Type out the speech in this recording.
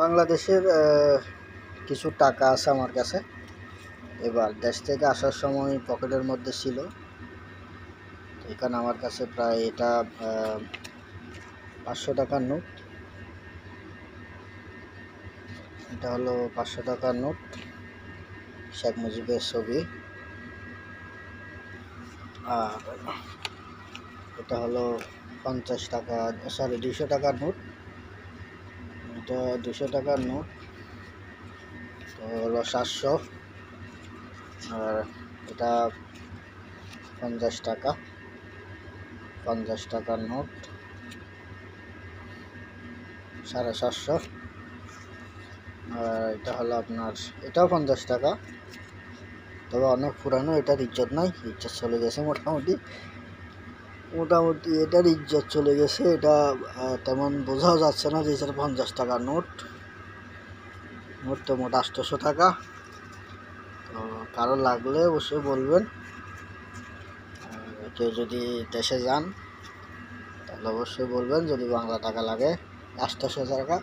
বাংলাদেশের কিছু টাকা আছে আমার কাছে। এবার দেশ থেকে আসার সময় পকেটের মধ্যে ছিল। এখানে আমার কাছে প্রায় এটা পাঁচশো টাকার নোট। এটা হলো পাঁচশো টাকার নোট, শেখ মুজিবের ছবি। আর এটা হলো পঞ্চাশ টাকা সরি দুশো টাকার নোট। এটা দুশো টাকার নোট। তো হলো সাতশো। আর এটা পঞ্চাশ টাকা। পঞ্চাশ টাকার নোট। সাড়ে সাতশো। আর এটা হলো আপনার, এটাও পঞ্চাশ টাকা। তবে অনেক পুরানো, এটার ইজ্জত নাই। ইজ্জত চলে গেছে মোটামুটি। মোটামুটি এটার ইজ্জত চলে গেছে, এটা তেমন বোঝাও যাচ্ছে না যে এটা পঞ্চাশ টাকা নোট। নোট তো মোট আটশোশো টাকা। তো কারও লাগলে অবশ্যই বলবেন। কেউ যদি দেশে যান, তাহলে অবশ্যই বলবেন, যদি বাংলা টাকা লাগে আটশোশো টাকা।